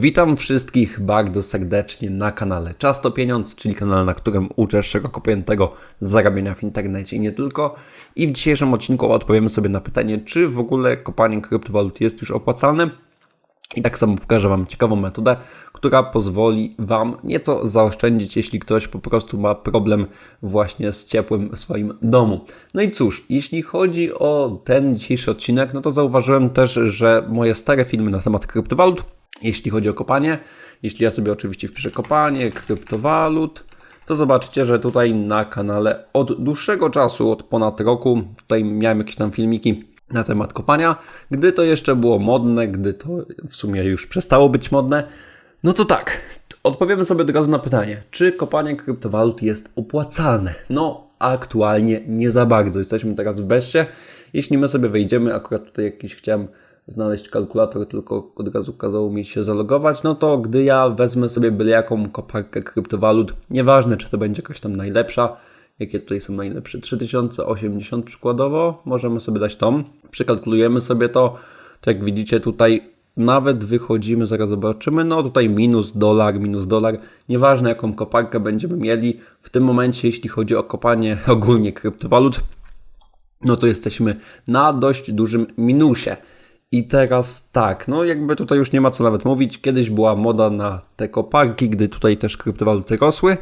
Witam wszystkich bardzo serdecznie na kanale Czas to Pieniądz, czyli kanale, na którym uczę szeroko pojętego zarabiania w internecie i nie tylko. I w dzisiejszym odcinku odpowiemy sobie na pytanie, czy w ogóle kopanie kryptowalut jest już opłacalne. I tak samo pokażę Wam ciekawą metodę, która pozwoli Wam nieco zaoszczędzić, jeśli ktoś po prostu ma problem właśnie z ciepłem w swoim domu. No i cóż, jeśli chodzi o ten dzisiejszy odcinek, no to zauważyłem też, że moje stare filmy na temat kryptowalut, jeśli chodzi o kopanie, jeśli ja sobie oczywiście wpiszę kopanie kryptowalut, to zobaczycie, że tutaj na kanale od dłuższego czasu, od ponad roku, tutaj miałem jakieś tam filmiki na temat kopania, gdy to jeszcze było modne, gdy to w sumie już przestało być modne. No to tak, odpowiemy sobie od razu na pytanie, czy kopanie kryptowalut jest opłacalne? No, aktualnie nie za bardzo. Jesteśmy teraz w beście. Jeśli my sobie wejdziemy, akurat tutaj jakiś chciałem znaleźć kalkulator, tylko od razu kazało mi się zalogować, no to gdy ja wezmę sobie byle jaką koparkę kryptowalut, nieważne czy to będzie jakaś tam najlepsza, jakie tutaj są najlepsze, 3080 przykładowo, możemy sobie dać tą, przekalkulujemy sobie to, to jak widzicie tutaj nawet wychodzimy, zaraz zobaczymy, no tutaj minus dolar, minus dolar, nieważne jaką koparkę będziemy mieli, w tym momencie jeśli chodzi o kopanie ogólnie kryptowalut, no to jesteśmy na dość dużym minusie. I teraz tak, no jakby tutaj już nie ma co nawet mówić. Kiedyś była moda na te koparki, gdy tutaj też kryptowaluty rosły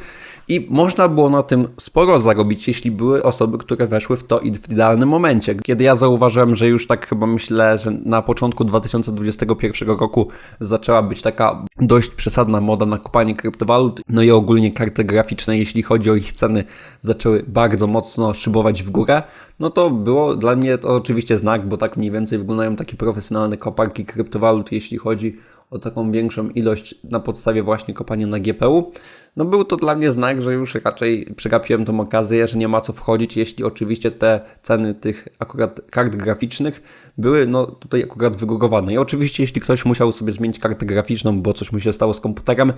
i można było na tym sporo zarobić, jeśli były osoby, które weszły w to w idealnym momencie. Kiedy ja zauważyłem, że już tak chyba myślę, że na początku 2021 roku zaczęła być taka dość przesadna moda na kopanie kryptowalut, no i ogólnie karty graficzne, jeśli chodzi o ich ceny, zaczęły bardzo mocno szybować w górę, no to było dla mnie to oczywiście znak, bo tak mniej więcej wyglądają takie profesjonalne koparki kryptowalut, jeśli chodzi o taką większą ilość na podstawie właśnie kopania na GPU. No był to dla mnie znak, że już raczej przegapiłem tą okazję, że nie ma co wchodzić, jeśli oczywiście te ceny tych akurat kart graficznych były no tutaj akurat wygórowane. I oczywiście jeśli ktoś musiał sobie zmienić kartę graficzną, bo coś mu się stało z komputerem,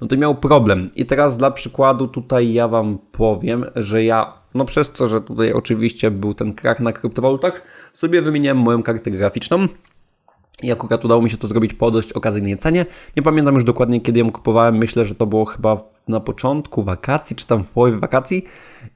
no to miał problem. I teraz dla przykładu tutaj ja Wam powiem, że ja no przez to, że tutaj oczywiście był ten krach na kryptowalutach, sobie wymieniłem moją kartę graficzną. I akurat udało mi się to zrobić po dość okazyjnej cenie. Nie pamiętam już dokładnie, kiedy ją kupowałem. Myślę, że to było chyba na początku wakacji, czy tam w połowie wakacji.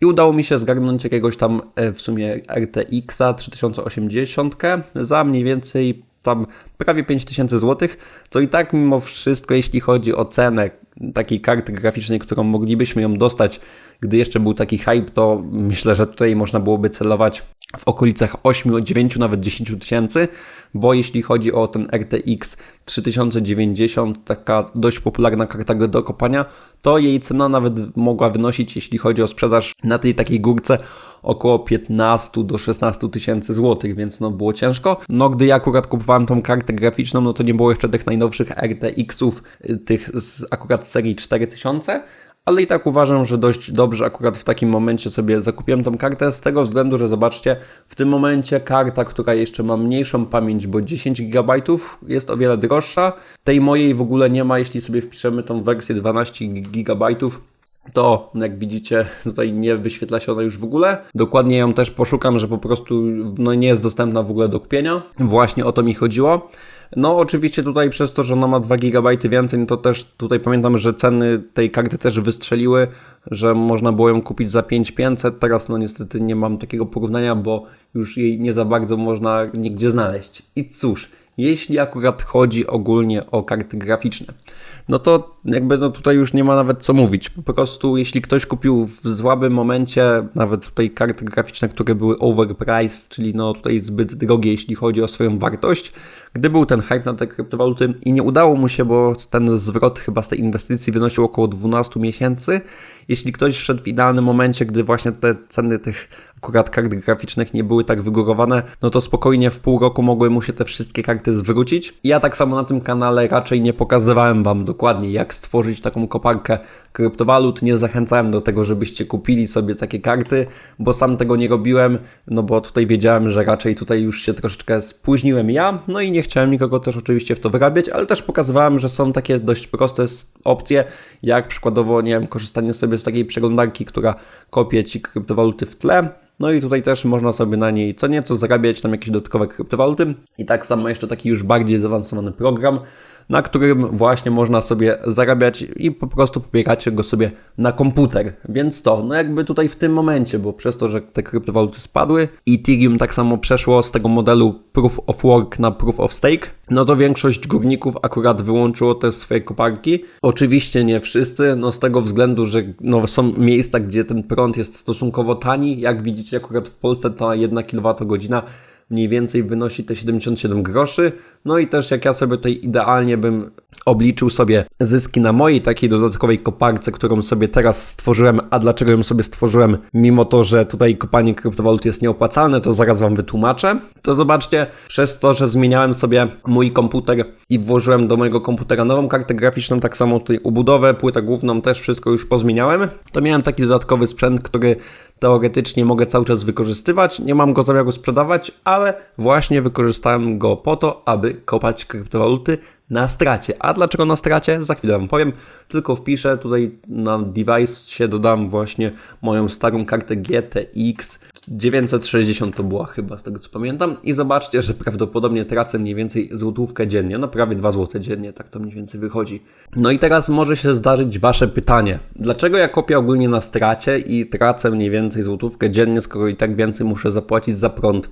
I udało mi się zgarnąć jakiegoś tam e, w sumie RTX-a 3080 za mniej więcej tam prawie 5000 zł, co i tak mimo wszystko, jeśli chodzi o cenę takiej karty graficznej, którą moglibyśmy ją dostać, gdy jeszcze był taki hype, to myślę, że tutaj można byłoby celować w okolicach 8, 9, nawet 10 tysięcy, bo jeśli chodzi o ten RTX 3090, taka dość popularna karta do kopania, to jej cena nawet mogła wynosić, jeśli chodzi o sprzedaż na tej takiej górce, około 15 do 16 tysięcy złotych, więc no było ciężko. No gdy ja akurat kupowałem tą kartę graficzną, no to nie było jeszcze tych najnowszych RTX-ów, y, tych z akurat serii 4000, ale i tak uważam, że dość dobrze akurat w takim momencie sobie zakupiłem tą kartę z tego względu, że zobaczcie, w tym momencie karta, która jeszcze ma mniejszą pamięć, bo 10 GB jest o wiele droższa. Tej mojej w ogóle nie ma, jeśli sobie wpiszemy tą wersję 12 GB, to jak widzicie tutaj nie wyświetla się ona już w ogóle. Dokładnie ją też poszukam, że po prostu no, nie jest dostępna w ogóle do kupienia. Właśnie o to mi chodziło. No oczywiście tutaj przez to, że ona ma 2 GB więcej, no to też tutaj pamiętam, że ceny tej karty też wystrzeliły, że można było ją kupić za 5500. Teraz no niestety nie mam takiego porównania, bo już jej nie za bardzo można nigdzie znaleźć. I cóż, jeśli akurat chodzi ogólnie o karty graficzne, no to jakby no tutaj już nie ma nawet co mówić. Po prostu jeśli ktoś kupił w słabym momencie nawet tutaj karty graficzne, które były overpriced, czyli no tutaj zbyt drogie, jeśli chodzi o swoją wartość, gdy był ten hype na te kryptowaluty i nie udało mu się, bo ten zwrot chyba z tej inwestycji wynosił około 12 miesięcy, jeśli ktoś wszedł w idealnym momencie, gdy właśnie te ceny tych akurat kart graficznych nie były tak wygórowane, no to spokojnie w pół roku mogły mu się te wszystkie karty zwrócić. Ja tak samo na tym kanale raczej nie pokazywałem Wam dokładnie, jak stworzyć taką koparkę kryptowalut. Nie zachęcałem do tego, żebyście kupili sobie takie karty, bo sam tego nie robiłem, no bo tutaj wiedziałem, że raczej tutaj już się troszeczkę spóźniłem ja, no i nie chciałem nikogo też oczywiście w to wyrabiać, ale też pokazywałem, że są takie dość proste opcje, jak przykładowo, nie wiem, korzystanie sobie z takiej przeglądarki, która kopie Ci kryptowaluty w tle, no i tutaj też można sobie na niej co nieco zarabiać tam jakieś dodatkowe kryptowaluty. I tak samo jeszcze taki już bardziej zaawansowany program, na którym właśnie można sobie zarabiać i po prostu pobieracie go sobie na komputer. Więc co, no jakby tutaj w tym momencie, bo przez to, że te kryptowaluty spadły, Ethereum tak samo przeszło z tego modelu Proof of Work na Proof of Stake, no to większość górników akurat wyłączyło te swoje koparki. Oczywiście nie wszyscy, no z tego względu, że no są miejsca, gdzie ten prąd jest stosunkowo tani. Jak widzicie, akurat w Polsce ta 1 kWh mniej więcej wynosi te 77 groszy. No i też jak ja sobie tutaj idealnie bym obliczył sobie zyski na mojej takiej dodatkowej koparce, którą sobie teraz stworzyłem, a dlaczego ją sobie stworzyłem, mimo to, że tutaj kopanie kryptowalut jest nieopłacalne, to zaraz Wam wytłumaczę. To zobaczcie, przez to, że zmieniałem sobie mój komputer i włożyłem do mojego komputera nową kartę graficzną, tak samo tutaj ubudowę, płytę główną też wszystko już pozmieniałem, to miałem taki dodatkowy sprzęt, który teoretycznie mogę cały czas wykorzystywać. Nie mam go zamiaru sprzedawać, ale właśnie wykorzystałem go po to, aby kopać kryptowaluty na stracie. A dlaczego na stracie? Za chwilę Wam powiem. Tylko wpiszę tutaj na device się dodam właśnie moją starą kartę GTX 960 to była chyba z tego co pamiętam i zobaczcie, że prawdopodobnie tracę mniej więcej złotówkę dziennie, no prawie 2 złote dziennie, tak to mniej więcej wychodzi. No i teraz może się zdarzyć Wasze pytanie. Dlaczego ja kopię ogólnie na stracie i tracę mniej więcej złotówkę dziennie, skoro i tak więcej muszę zapłacić za prąd?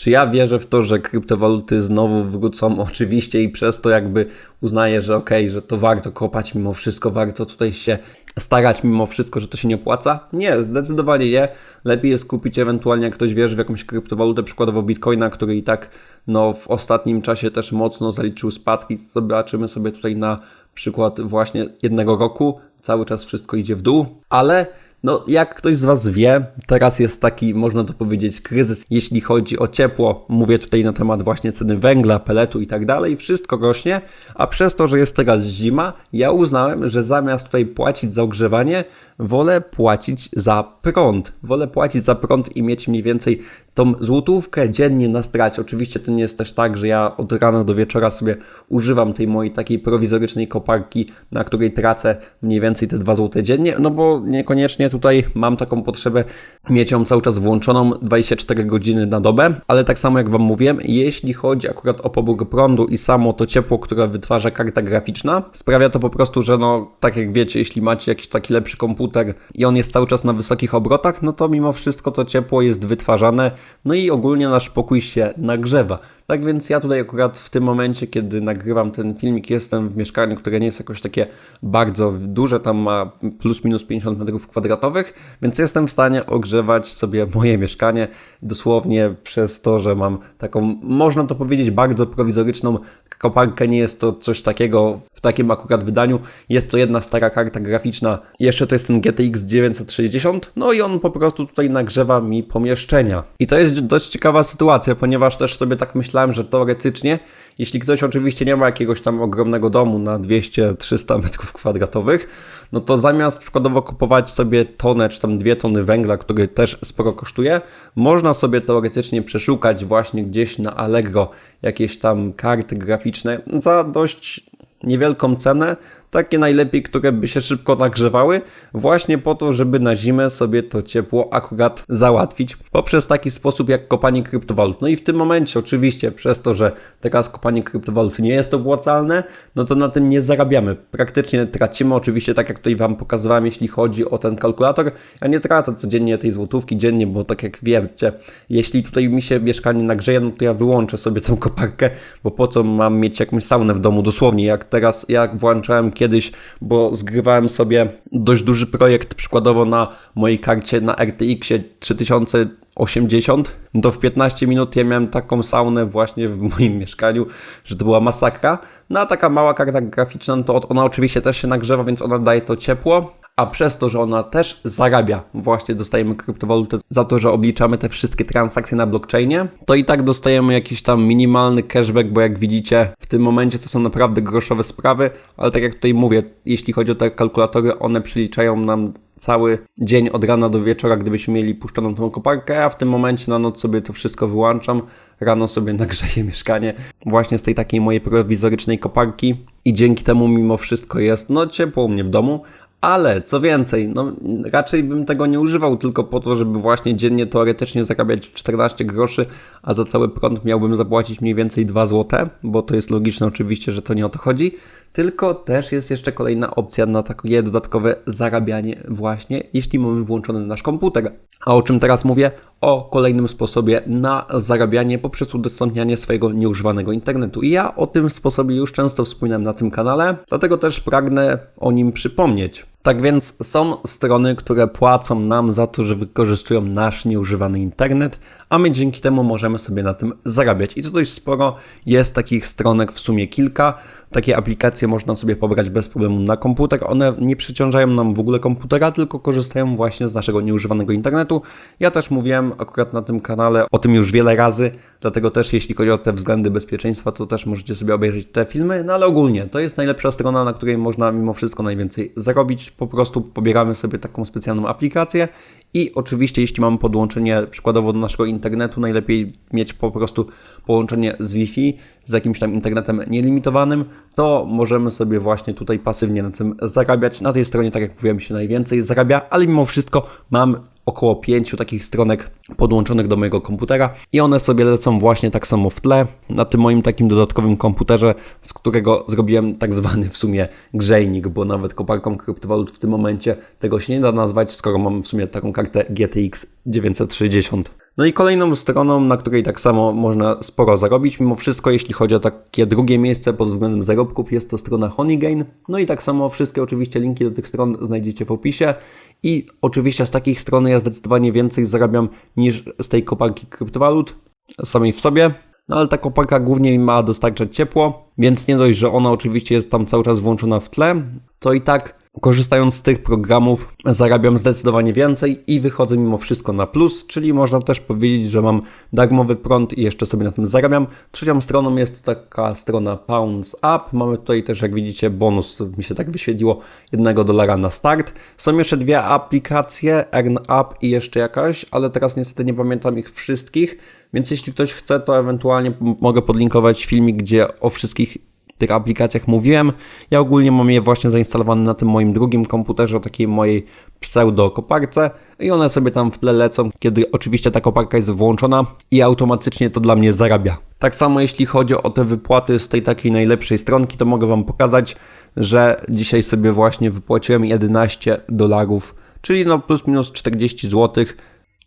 Czy ja wierzę w to, że kryptowaluty znowu wrócą? Oczywiście i przez to jakby uznaję, że okej, okay, że to warto kopać mimo wszystko, warto tutaj się starać mimo wszystko, że to się nie opłaca? Nie, zdecydowanie nie. Lepiej jest kupić ewentualnie, jak ktoś wierzy w jakąś kryptowalutę, przykładowo Bitcoina, który i tak no, w ostatnim czasie też mocno zaliczył spadki. Zobaczymy sobie tutaj na przykład właśnie jednego roku. Cały czas wszystko idzie w dół, ale no, jak ktoś z Was wie, teraz jest taki, można to powiedzieć, kryzys, jeśli chodzi o ciepło. Mówię tutaj na temat właśnie ceny węgla, peletu i tak dalej. Wszystko rośnie, a przez to, że jest teraz zima, ja uznałem, że zamiast tutaj płacić za ogrzewanie, wolę płacić za prąd. Wolę płacić za prąd i mieć mniej więcej tą złotówkę dziennie na stracie. Oczywiście to nie jest też tak, że ja od rana do wieczora sobie używam tej mojej takiej prowizorycznej koparki, na której tracę mniej więcej te 2 złote dziennie, no bo niekoniecznie tutaj mam taką potrzebę mieć ją cały czas włączoną 24 godziny na dobę, ale tak samo jak Wam mówiłem, jeśli chodzi akurat o pobór prądu i samo to ciepło, które wytwarza karta graficzna, sprawia to po prostu, że no tak jak wiecie, jeśli macie jakiś taki lepszy komputer i on jest cały czas na wysokich obrotach, no to mimo wszystko to ciepło jest wytwarzane no i ogólnie nasz pokój się nagrzewa. Tak więc ja tutaj akurat w tym momencie, kiedy nagrywam ten filmik, jestem w mieszkaniu, które nie jest jakoś takie bardzo duże, tam ma plus minus 50 metrów kwadratowych, więc jestem w stanie ogrzewać sobie moje mieszkanie dosłownie przez to, że mam taką, można to powiedzieć, bardzo prowizoryczną koparkę. Nie jest to coś takiego w takim akurat wydaniu. Jest to jedna stara karta graficzna. Jeszcze to jest ten GTX 960, no i on po prostu tutaj nagrzewa mi pomieszczenia. I to jest dość ciekawa sytuacja, ponieważ też sobie tak myślałem, myślałem, że teoretycznie, jeśli ktoś oczywiście nie ma jakiegoś tam ogromnego domu na 200-300 metrów kwadratowych, no to zamiast przykładowo kupować sobie tonę czy tam dwie tony węgla, który też sporo kosztuje, można sobie teoretycznie przeszukać właśnie gdzieś na Allegro jakieś tam karty graficzne za dość niewielką cenę, takie najlepiej, które by się szybko nagrzewały, właśnie po to, żeby na zimę sobie to ciepło akurat załatwić poprzez taki sposób jak kopanie kryptowalut. No i w tym momencie oczywiście przez to, że teraz kopanie kryptowalut nie jest opłacalne, no to na tym nie zarabiamy. Praktycznie tracimy oczywiście, tak jak tutaj Wam pokazywałem, jeśli chodzi o ten kalkulator. Ja nie tracę codziennie tej złotówki dziennie, bo tak jak wiecie, jeśli tutaj mi się mieszkanie nagrzeje, no to ja wyłączę sobie tą koparkę, bo po co mam mieć jakąś saunę w domu dosłownie, jak teraz, jak włączałem kiedyś, bo zgrywałem sobie dość duży projekt, przykładowo na mojej karcie na RTX 3080, to w 15 minut ja miałem taką saunę właśnie w moim mieszkaniu, że to była masakra. No a taka mała karta graficzna, no to ona oczywiście też się nagrzewa, więc ona daje to ciepło, a przez to, że ona też zarabia, właśnie dostajemy kryptowalutę za to, że obliczamy te wszystkie transakcje na blockchainie, to i tak dostajemy jakiś tam minimalny cashback, bo jak widzicie, w tym momencie to są naprawdę groszowe sprawy, ale tak jak tutaj mówię, jeśli chodzi o te kalkulatory, one przyliczają nam cały dzień od rana do wieczora, gdybyśmy mieli puszczoną tą koparkę, a w tym momencie na noc sobie to wszystko wyłączam, rano sobie nagrzeję mieszkanie właśnie z tej takiej mojej prowizorycznej koparki i dzięki temu mimo wszystko jest no ciepło u mnie w domu, Ale co więcej, no raczej bym tego nie używał tylko po to, żeby właśnie dziennie teoretycznie zarabiać 14 groszy, a za cały prąd miałbym zapłacić mniej więcej 2 zł, bo to jest logiczne oczywiście, że to nie o to chodzi, tylko też jest jeszcze kolejna opcja na takie dodatkowe zarabianie właśnie, jeśli mamy włączony nasz komputer. A o czym teraz mówię? O kolejnym sposobie na zarabianie poprzez udostępnianie swojego nieużywanego internetu. I ja o tym sposobie już często wspominam na tym kanale, dlatego też pragnę o nim przypomnieć. Tak więc są strony, które płacą nam za to, że wykorzystują nasz nieużywany internet, a my dzięki temu możemy sobie na tym zarabiać. I to dość sporo jest takich stronek, w sumie kilka. Takie aplikacje można sobie pobrać bez problemu na komputer. One nie przeciążają nam w ogóle komputera, tylko korzystają właśnie z naszego nieużywanego internetu. Ja też mówiłem akurat na tym kanale o tym już wiele razy, dlatego też jeśli chodzi o te względy bezpieczeństwa, to też możecie sobie obejrzeć te filmy. No ale ogólnie to jest najlepsza strona, na której można mimo wszystko najwięcej zarobić. Po prostu pobieramy sobie taką specjalną aplikację i oczywiście, jeśli mamy podłączenie przykładowo do naszego internetu, najlepiej mieć po prostu połączenie z Wi-Fi, z jakimś tam internetem nielimitowanym, to możemy sobie właśnie tutaj pasywnie na tym zarabiać. Na tej stronie, tak jak mówiłem, się najwięcej zarabia, ale mimo wszystko mam około pięciu takich stronek podłączonych do mojego komputera i one sobie lecą właśnie tak samo w tle na tym moim takim dodatkowym komputerze, z którego zrobiłem tak zwany w sumie grzejnik, bo nawet koparką kryptowalut w tym momencie tego się nie da nazwać, skoro mam w sumie taką kartę GTX 960. No i kolejną stroną, na której tak samo można sporo zarobić, mimo wszystko jeśli chodzi o takie drugie miejsce pod względem zarobków, jest to strona Honeygain. No i tak samo wszystkie oczywiście linki do tych stron znajdziecie w opisie. I oczywiście z takich stron ja zdecydowanie więcej zarabiam niż z tej koparki kryptowalut samej w sobie. No ale ta koparka głównie ma dostarczać ciepło, więc nie dość, że ona oczywiście jest tam cały czas włączona w tle, to i tak korzystając z tych programów zarabiam zdecydowanie więcej i wychodzę mimo wszystko na plus, czyli można też powiedzieć, że mam darmowy prąd i jeszcze sobie na tym zarabiam. Trzecią stroną jest taka strona Pounds Up. Mamy tutaj też, jak widzicie, bonus, mi się tak wyświetliło, jednego dolara na start. Są jeszcze dwie aplikacje, Earn Up i jeszcze jakaś, ale teraz niestety nie pamiętam ich wszystkich, więc jeśli ktoś chce, to ewentualnie mogę podlinkować filmik, gdzie o wszystkich tych aplikacjach mówiłem. Ja ogólnie mam je właśnie zainstalowane na tym moim drugim komputerze, takiej mojej pseudo koparce i one sobie tam w tle lecą, kiedy oczywiście ta koparka jest włączona i automatycznie to dla mnie zarabia. Tak samo jeśli chodzi o te wypłaty z tej takiej najlepszej stronki, to mogę Wam pokazać, że dzisiaj sobie właśnie wypłaciłem 11 dolarów, czyli no plus minus 40 zł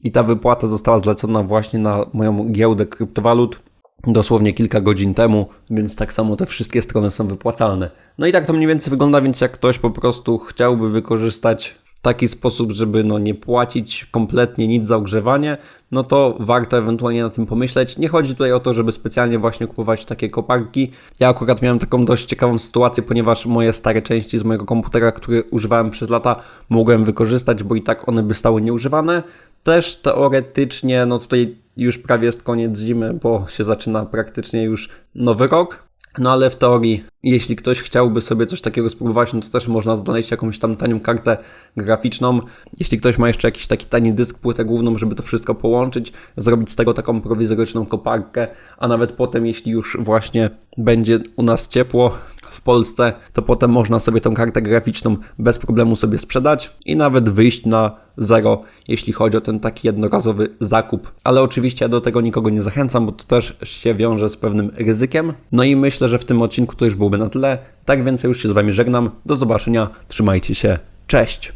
i ta wypłata została zlecona właśnie na moją giełdę kryptowalut dosłownie kilka godzin temu, więc tak samo te wszystkie strony są wypłacalne. No i tak to mniej więcej wygląda, więc jak ktoś po prostu chciałby wykorzystać taki sposób, żeby no nie płacić kompletnie nic za ogrzewanie, no to warto ewentualnie na tym pomyśleć. Nie chodzi tutaj o to, żeby specjalnie właśnie kupować takie koparki. Ja akurat miałem taką dość ciekawą sytuację, ponieważ moje stare części z mojego komputera, które używałem przez lata, mogłem wykorzystać, bo i tak one by stały nieużywane. Też teoretycznie, no tutaj już prawie jest koniec zimy, bo się zaczyna praktycznie już nowy rok. No ale w teorii, jeśli ktoś chciałby sobie coś takiego spróbować, no to też można znaleźć jakąś tam tanią kartę graficzną. Jeśli ktoś ma jeszcze jakiś taki tani dysk, płytę główną, żeby to wszystko połączyć, zrobić z tego taką prowizoryczną koparkę, a nawet potem, jeśli już właśnie będzie u nas ciepło, w Polsce, to potem można sobie tą kartę graficzną bez problemu sobie sprzedać i nawet wyjść na zero, jeśli chodzi o ten taki jednorazowy zakup. Ale oczywiście ja do tego nikogo nie zachęcam, bo to też się wiąże z pewnym ryzykiem. No i myślę, że w tym odcinku to już byłoby na tyle. Tak więc ja już się z Wami żegnam. Do zobaczenia. Trzymajcie się. Cześć!